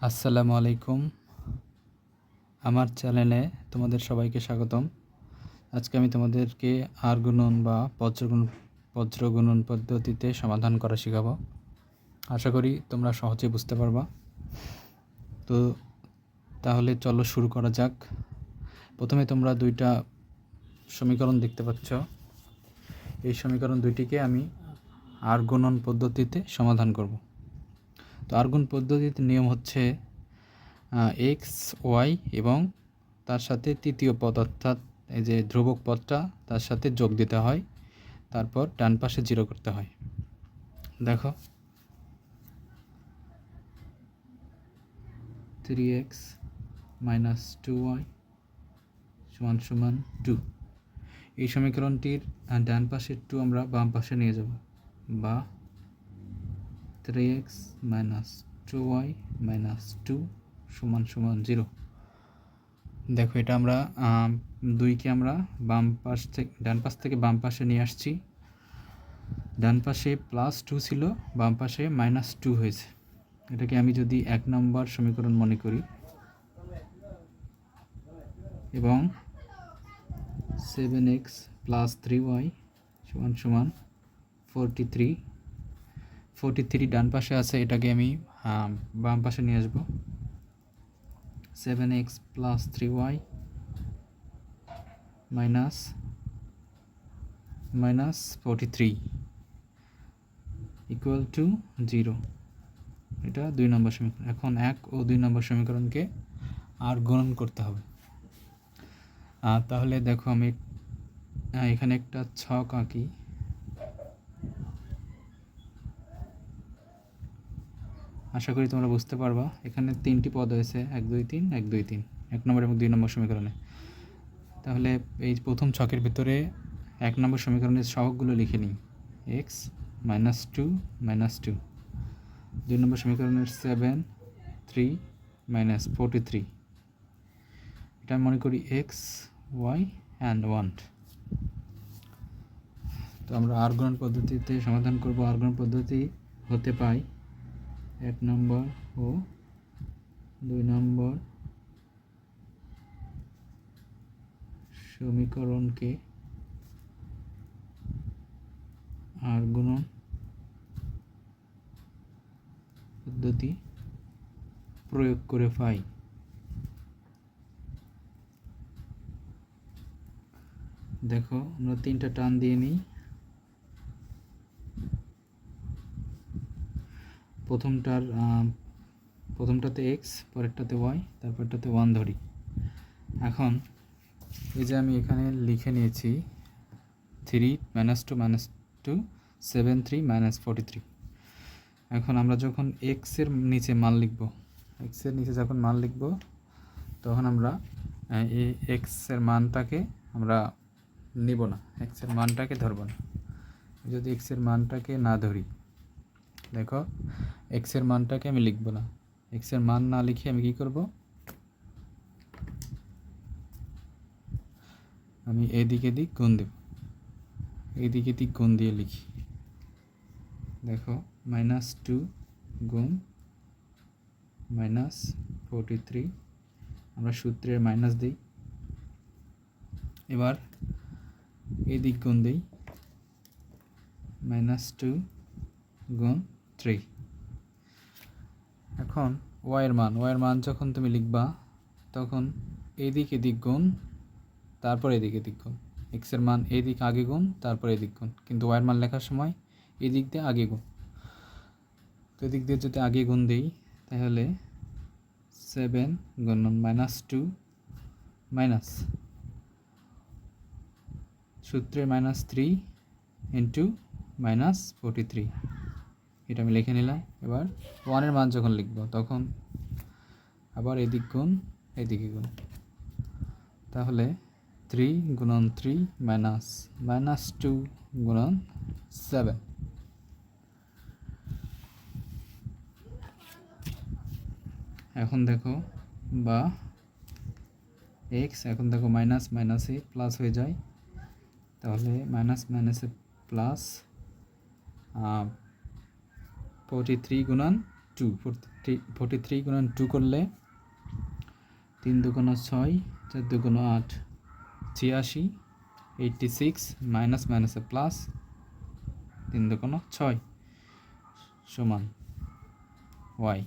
আসসালামু আলাইকুম। আমার চ্যানেলে তোমাদের সবাইকে স্বাগতম। আজকে আমি তোমাদেরকে আর গুণন বা বজ্রগুণ বজ্রগুণন পদ্ধতিতে সমাধান করা শেখাবো। আশা করি তোমরা সহজে বুঝতে পারবা। তো তাহলে চলো শুরু করা যাক। প্রথমে তোমরা দুইটা সমীকরণ দেখতে পাচ্ছ। এই সমীকরণ দুইটিকে আমি আর গুণন পদ্ধতিতে সমাধান করব। তো আর্গুন পদ্ধতিতে নিয়ম হচ্ছে এক্স ওয়াই এবং তার সাথে তৃতীয় পদ অর্থাৎ এই যে ধ্রুবক পদটা, তার সাথে যোগ দিতে হয়। তারপর ডান পাশে জিরো করতে হয়। দেখো। Three X minus two Y সমান সমান টু এই সমীকরণটির ডান পাশের টু আমরা বাম পাশে নিয়ে যাব। বা three X minus two Y minus two সমান সমান জিরো দেখো এটা আমরা আম, দুইকে আমরা বাম পাশ থেকে ডান পাশ থেকে বাম পাশে নিয়ে আসছি। ডান পাশে প্লাস টু ছিল বাম পাশে মাইনাস টু হয়েছে। এটাকে আমি যদি এক নম্বর সমীকরণ মনে করি এবং seven X plus three Y সমান সমান ফোরটি থ্রি ফোরটি থ্রি ডান পাশে আছে, এটাকে আমি বাম পাশে নিয়ে আসব। Seven X plus three Y minus minus forty three equal to zero এটা দুই নম্বর সমীকরণ। এখন এক ও দুই নম্বর সমীকরণকে আর গুণন করতে হবে। তাহলে দেখো আমি এখানে একটা ছক আঁকি। আশা করি তোমরা বুঝতে পারবা। এখানে তিনটি পদ হয়েছে এক, দুই, তিন, এক, দুই, তিন। এক নম্বর এবং দুই নম্বর সমীকরণে। তাহলে এই প্রথম ছকের ভিতরে এক নম্বর সমীকরণের সহগগুলো লিখে নিই। X minus two minus two. দুই নম্বর সমীকরণের seven, three minus forty three. এটা মনে করি এক্স, ওয়াই, অ্যান্ড ওয়ান। তো আমরা আর্গন পদ্ধতিতে সমাধান করব। আর্গন পদ্ধতি হতে পাই এক নম্বর ও দুই নম্বর সমীকরণকে আর গুণন পদ্ধতি প্রয়োগ করে পাই। দেখো, আমরা তিনটা টান দিয়ে নিই। প্রথমটার প্রথমটাতে এক্স পরেরটাতে ওয়াই তারপরটাতে ওয়ান ধরি। এখন এই যে আমি এখানে লিখে নিয়েছি three minus two minus two seven three minus forty three এখন আমরা যখন এক্সের নিচে মান লিখব এক্সের নিচে যখন মান লিখব, তখন আমরা এই এক্সের মানটাকে আমরা নিব না এক্সের মানটাকে ধরব না। যদি এক্সের মানটাকে না ধরি দেখো এক্সের মানটাকে আমি লিখব না। এক্সের মান না লিখে আমি কি করব? আমি এদিক এদিক গুণ দেব। এদিক এদিক গুণ দিয়ে লিখি। দেখো মাইনাস টু গুণ মাইনাস ফোরটি থ্রি আমরা সূত্রের মাইনাস দিই। এবার এদিক গুণ দিই। মাইনাস টু গুণ থ্রি এখন ওয়াইয়ের মান ওয়াইয়ের মান যখন তুমি লিখবা, তখন এদিক এদিক গুণ তারপর এদিক এদিক গুণ এক্সের মান এদিক আগে গুণ, তারপর এদিক গুণ। কিন্তু ওয়াইয়ের মান লেখার সময় এদিক দিয়ে আগে গুণ। তো এদিক দিয়ে যদি আগে গুণ দিই, তাহলে সেভেন গুণ মাইনাস টু মাইনাস সূত্রে minus three into minus forty three এটা আমি লিখে নিলাম। এবার ওয়ানের মান যখন লিখব, তখন আবার এদিক গুণ, এদিকে গুণ। তাহলে থ্রি গুণন থ্রি মাইনাস মাইনাস টু গুণন সেভেন এখন দেখো বা এক্স এখন দেখো মাইনাস মাইনাসে প্লাস হয়ে যায়। তাহলে মাইনাস মাইনাসে প্লাস ফোরটি থ্রি গুণন টু ফোর্টি থ্রি গুণান টু করলে তিন দুগুণ ছয়, চার দুগুণ আট, ছিয়াশি এইটটি সিক্স মাইনাস মাইনাসে প্লাস তিন দুগুণ ছয় সমান ওয়াই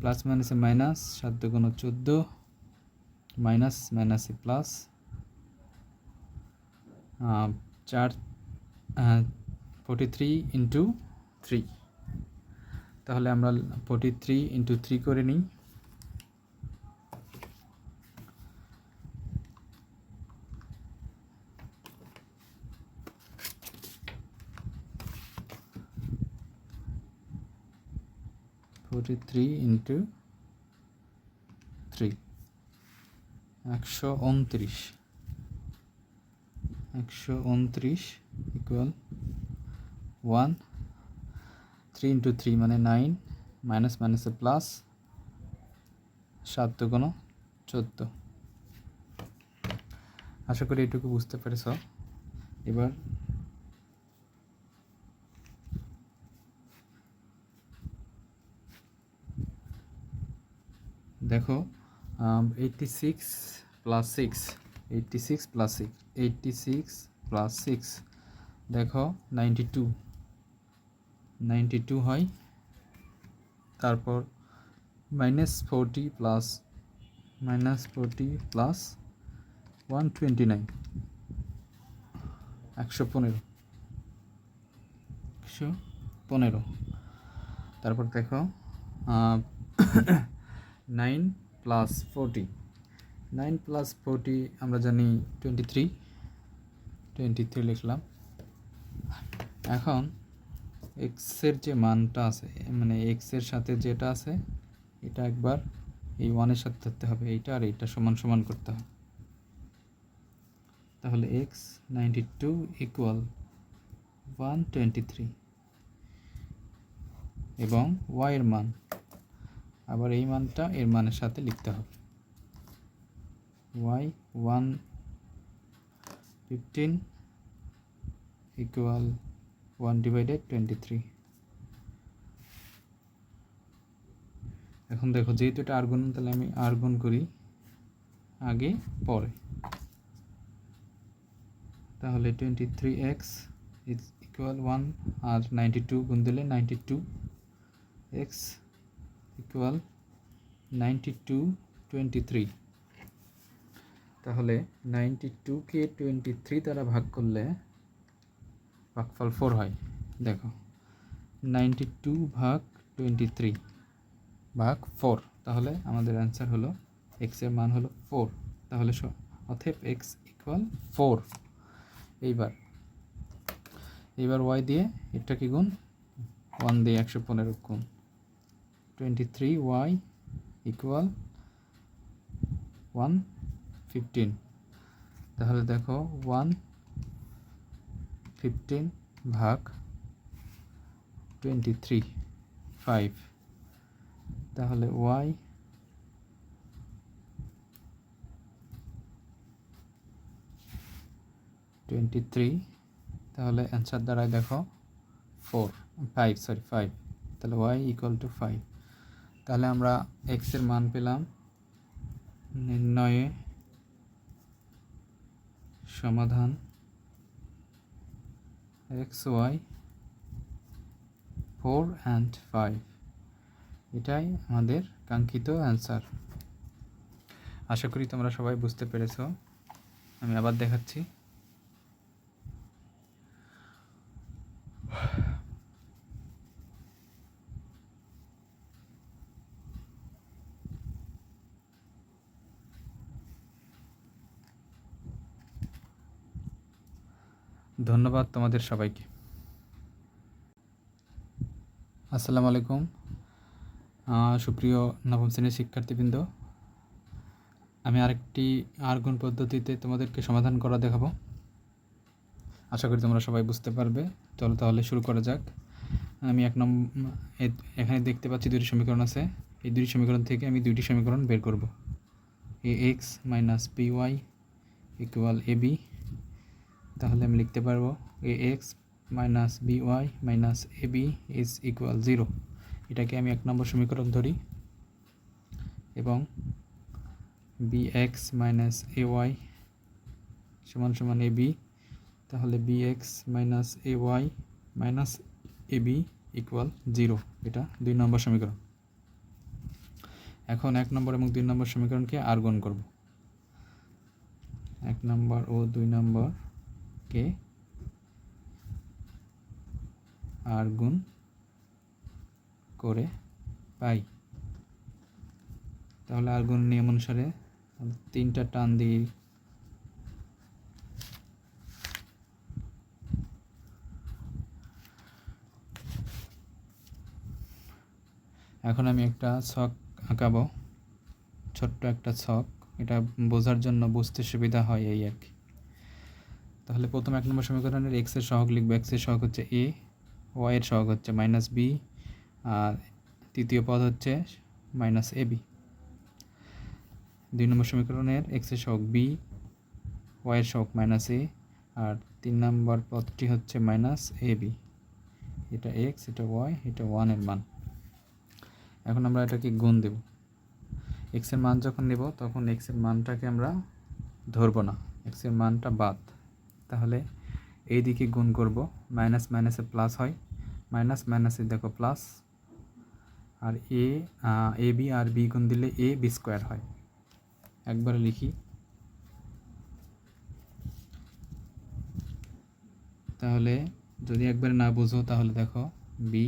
প্লাস মাইনাসে মাইনাস সাত দুগুণ চোদ্দ মাইনাস মাইনাসে প্লাস চার ফোর্টি থ্রি ইন্টু থ্রি তাহলে আমরা ফোর্টি থ্রি ইন্টু থ্রি করে নিই। ফোর্টি থ্রি ইন্টু থ্রি একশো উনত্রিশ। একশো উনত্রিশ equal one three into three মানে নাইন মাইনাস মাইনাসে প্লাস সাত দুগুণ চোদ্দ। আশা করি এটুকু বুঝতে পেরেছ। এবার দেখো eighty six plus six eighty six plus six eighty six plus six দেখো নাইনটি টু নাইনটি টু হয়। তারপর minus forty plus minus forty plus one twenty nine একশো পনেরো। একশো পনেরো। তারপর দেখো nine plus forty nine plus forty আমরা জানি টোয়েন্টি থ্রি টোয়েন্টি থ্রি লিখলাম। এখন এক্সের যে মানটা আছে মানে এক্সের সাথে যেটা আছে, এটা একবার এই ওয়ানের সাথে ধরতে হবে, এইটা আর এইটা সমান সমান করতে হবে। তাহলে x ninety two equal one twenty three এবং ওয়াইয়ের মান। আবার এই মানটা এর মানের সাথে লিখতে হবে। Y one fifteen equal one divided twenty three এখন দেখো, যেহেতু এটা আর গুণ তাহলে আমি আর গুণ করি আগে পরে। তাহলে twenty three x is equal one R ninety two গুণ দিলে ninety two x equal ninety two twenty three তাহলে নাইনটি টুকে টোয়েন্টি থ্রি দ্বারা ভাগ করলে ভাগফল ফোর হয়। দেখো নাইনটি টু ভাগ টোয়েন্টি থ্রি ভাগ ফোর তাহলে আমাদের অ্যান্সার হলো এক্সের মান হলো ফোর তাহলে অথেব এক্স ইকুয়াল ফোর এইবার এইবার ওয়াই দিয়ে এটা কি গুণ? ওয়ান দিয়ে একশো পনেরো গুণ। Twenty three y equal one fifteen তাহলে দেখো ওয়ান ফিফটিন ভাগ টোয়েন্টি থ্রি ফাইভ তাহলে ওয়াই টোয়েন্টি থ্রি তাহলে অ্যান্সার দ্বারাই দেখো ফোর ফাইভ সরি ফাইভ তাহলে ওয়াই ইকুয়াল টু ফাইভ তাহলে আমরা এক্সের মান পেলাম নির্ণয়ে সমাধান x y four and five এটাই আমাদের কাঙ্ক্ষিত অ্যান্সার আশা করি তোমরা সবাই বুঝতে পেরেছ। আমি আবার দেখাচ্ছি। ধন্যবাদ তোমাদের সবাইকে। আসসালামু আলাইকুম। সুপ্রিয় নবম শ্রেণির শিক্ষার্থীবৃন্দ, আমি আরেকটি আর্গুন পদ্ধতিতে তোমাদেরকে সমাধান করা দেখাবো। আশা করি তোমরা সবাই বুঝতে পারবে। চলো তাহলে শুরু করা যাক। আমি এক নম্বর এখানে দেখতে পাচ্ছি দুটি সমীকরণ আছে। এই দুটি সমীকরণ থেকে আমি দুইটি সমীকরণ বের করব। A, x minus p y equal a b তাহলে আমি লিখতে পারব a x minus b y minus a b is equal zero এটাকে আমি এক নম্বর সমীকরণ ধরি এবং b x minus a y সমান সমান এ বি তাহলে b x minus a y minus a b equal zero এটা দুই নম্বর সমীকরণ। এখন এক নম্বর এবং দুই নম্বর সমীকরণকে আর গুণ করব। এক নম্বর ও দুই নম্বরকে আর গুণ করে পাই। তাহলে আর গুণ নিয়ম অনুসারে তিনটা টান দিই এখন আমি একটা ছক আঁকাবো, ছোট্ট একটা ছক। এটা বোঝার জন্য বুঝতে সুবিধা হয় এই আর কি। তাহলে প্রথম এক নম্বর সমীকরণের এক্সের সহগ লিখব। এক্সের সহগ হচ্ছে এ ওয়াই এর সহগ হচ্ছে মাইনাস বি আর তৃতীয় পদ হচ্ছে মাইনাস এ বি দুই নম্বর সমীকরণের এক্সের সহগ বি ওয়াই এর সহগ মাইনাস এ আর তিন নম্বর পদটি হচ্ছে মাইনাস এ বি এটা এক্স এটা ওয়াই এটা ওয়ানের মান। এখন আমরা এটাকে গুণ দেব। এক্সের মান যখন নেব, তখন এক্সের মানটাকে আমরা ধরবো না। এক্সের মানটা বাদ। তাহলে এই দিকে গুণ করব। মাইনাস মাইনাসে প্লাস হয়। মাইনাস মাইনাসে দেখো প্লাস আর এ এ বি আর বি গুণ দিলে এ বি স্কোয়ার হয়। একবার লিখি। তাহলে যদি একবারে না বুঝো তাহলে দেখো বি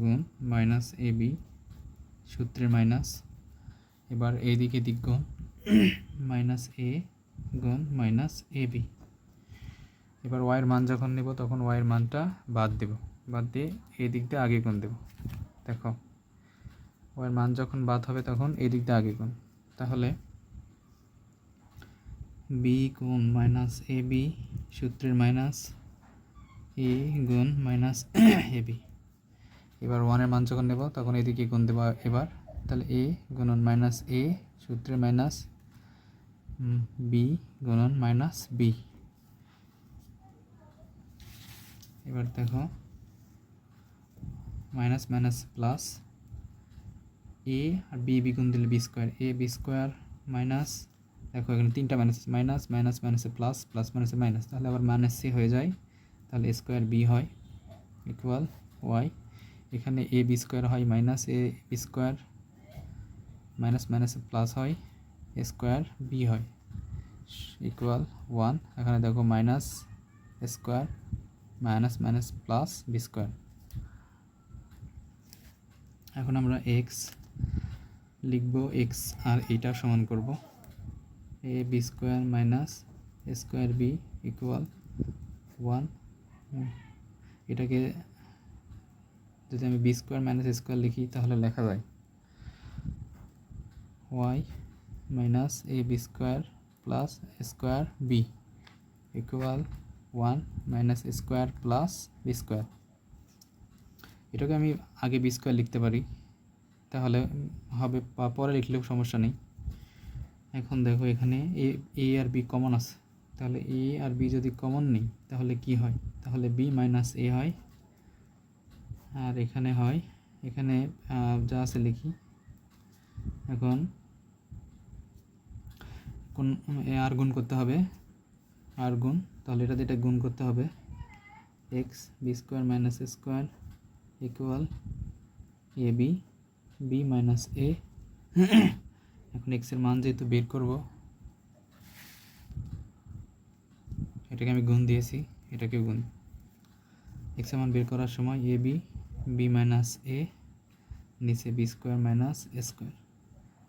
গুণ মাইনাস এ বি সূত্রের মাইনাস। এবার এইদিকে দিক গুণ। মাইনাস এ গুণ মাইনাস এ বি এবার ওয়াইয়ের মান যখন নেব, তখন ওয়াইয়ের মানটা বাদ দেব। বাদ দিয়ে এই দিক দিয়ে আগে গুণ দেব। দেখো ওয়াইয়ের মান যখন বাদ হবে, তখন এই দিক দিয়ে আগে গুণ। তাহলে বি গুণ মাইনাস এ বি সূত্রের মাইনাস এ গুণ মাইনাস এ বি এবার ওয়ানের মান যখন নেব, তখন এদিকে গুণ দেবো এবার। তাহলে এ গুণন মাইনাস এ সূত্রের মাইনাস বি গুণন মাইনাস বি এবার দেখো। Minus minus, plus. এ আর বি বি গুণ দিলে b square. A, b square, minus, দেখো এখানে তিনটা মাইনাস মাইনাস মাইনাস, মাইনাসে প্লাস প্লাস, মাইনাসে মাইনাস। তাহলে আবার মাইনাস সি হয়ে যায়। তাহলে স্কোয়ার বি হয় ইকুয়াল ওয়াই এখানে এ, বি স্কোয়ার হয় minus, a, b square minus minus plus হয়, এ স্কোয়ার বি হয়। ইকুয়াল ওয়ান এখানে দেখো minus square minus minus plus b square এখন আমরা এক্স লিখব এক্স আর এইটা সমান করব। A b square minus square b equal one এটাকে যদি আমি বি স্কোয়ার মাইনাস স্কোয়ার লিখি, তাহলে লেখা যায় y minus a b square plus square b equal one minus square plus b square এটাকে আমি আগে বি স্কোয়ার লিখতে পারি। তাহলে হবে পরে লিখলেও সমস্যা নেই। এখন দেখো এখানে এ এ আর বি কমন আছে। তাহলে এ আর বি যদি কমন নেই, তাহলে কি হয়? তাহলে বি মাইনাস এ হয়। আর এখানে হয়, এখানে যা আছে লিখি। এখন কোন আর গুণ করতে হবে। আর গুণ তাহলে এটাতে এটা গুণ করতে হবে। X b square minus square equal a b b minus a এখন এক্সের মান যেহেতু বের করব, এটাকে আমি গুণ দিয়েছি এটাকে গুণ। এক্সের মান বের করার সময় a b b minus a নিচে b square minus a square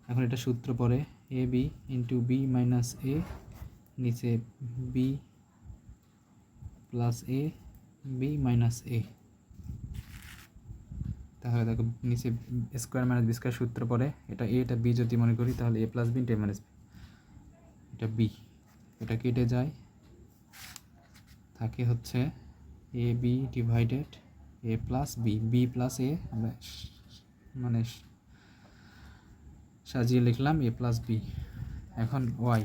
এখন এটা সূত্র পরে a b into b minus a নিচে b plus a b minus a তাহলে দেখো নিচে স্কোয়ার মাইনাস বি স্কোয়ার সূত্র পরে এটা এ এটা বি যদি মনে করি, তাহলে a plus b into a minus b এটা বি এটা কেটে যায়। থাকে হচ্ছে a b divided a plus b b plus a আমরা মানে সাজিয়ে লিখলাম এ প্লাস বি এখন ওয়াই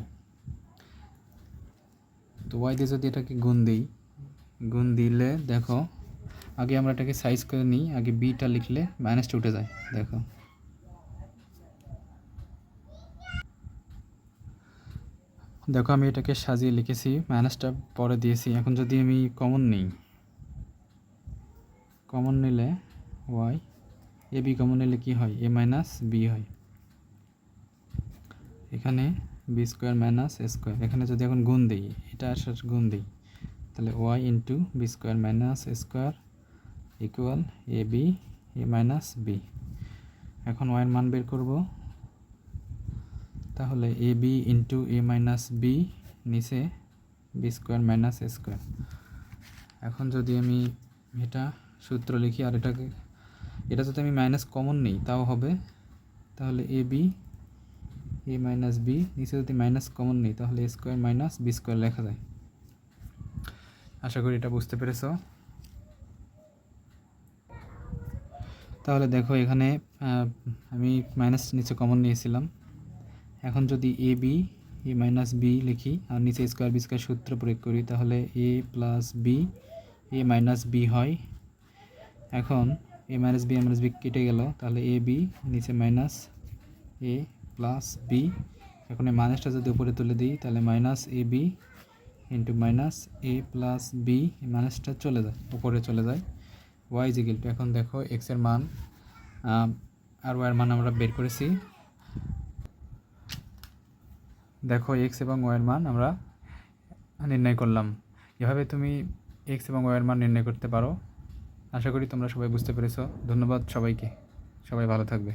তো ওয়াই দিয়ে যদি এটাকে গুণ দিই গুণ দিলে, দেখো, আগে আমরা এটাকে সাইজ করে নিই, আগে বিটা লিখলে মাইনাসটা উঠে যায়, দেখো। দেখো, আমি এটাকে সাজিয়ে লিখেছি মাইনাসটা পরে দিয়েছি। এখন যদি আমি কমন নিই কমন নিলে ওয়াই এ বি কমন নিলে কী হয়? এ মাইনাস বি হয়। এখানে b square minus a square এখানে যদি এখন গুণ দিই, এটা আসার গুণ দিই। তাহলে y into b square minus square equal a b a minus b এখন ওয়াইয়ের মান বের করব। তাহলে a b into a minus b নিচে বি স্কোয়ার মাইনাস স্কোয়ার এখন যদি আমি এটা সূত্র লিখি আর এটাকে, এটা যদি আমি মাইনাস কমন নিই, তাও হবে। তাহলে a b a minus b নিচে যদি মাইনাস কমন নিই, তাহলে a square minus b square লেখা যায়। আশা করি এটা বুঝতে পেরেছ। তাহলে দেখো এখানে আমি মাইনাস নিচে কমন নিয়েছিলাম। এখন যদি a b a minus b লিখি আর নিচে স্কোয়ার বি স্কোয়ার সূত্র প্রয়োগ করি, তাহলে a plus b a minus b হয়। এখন a minus b minus b কেটে গেল, তাহলে এ বি নিচে মাইনাস এ প্লাস বি এখন এই মাইনাসটা যদি উপরে তুলে দিই, তাহলে minus a b into minus a plus b মাইনাসটা চলে যায়, উপরে চলে যায়। ওয়াই জিগিল এখন দেখো এক্সের মান আর ওয়াইয়ের মান আমরা বের করেছি। দেখো এক্স এবং ওয়াইয়ের মান আমরা নির্ণয় করলাম। এভাবে তুমি এক্স এবং ওয়াইয়ের মান নির্ণয় করতে পারো। আশা করি তোমরা সবাই বুঝতে পেরেছ। ধন্যবাদ সবাইকে। সবাই ভালো থাকবে।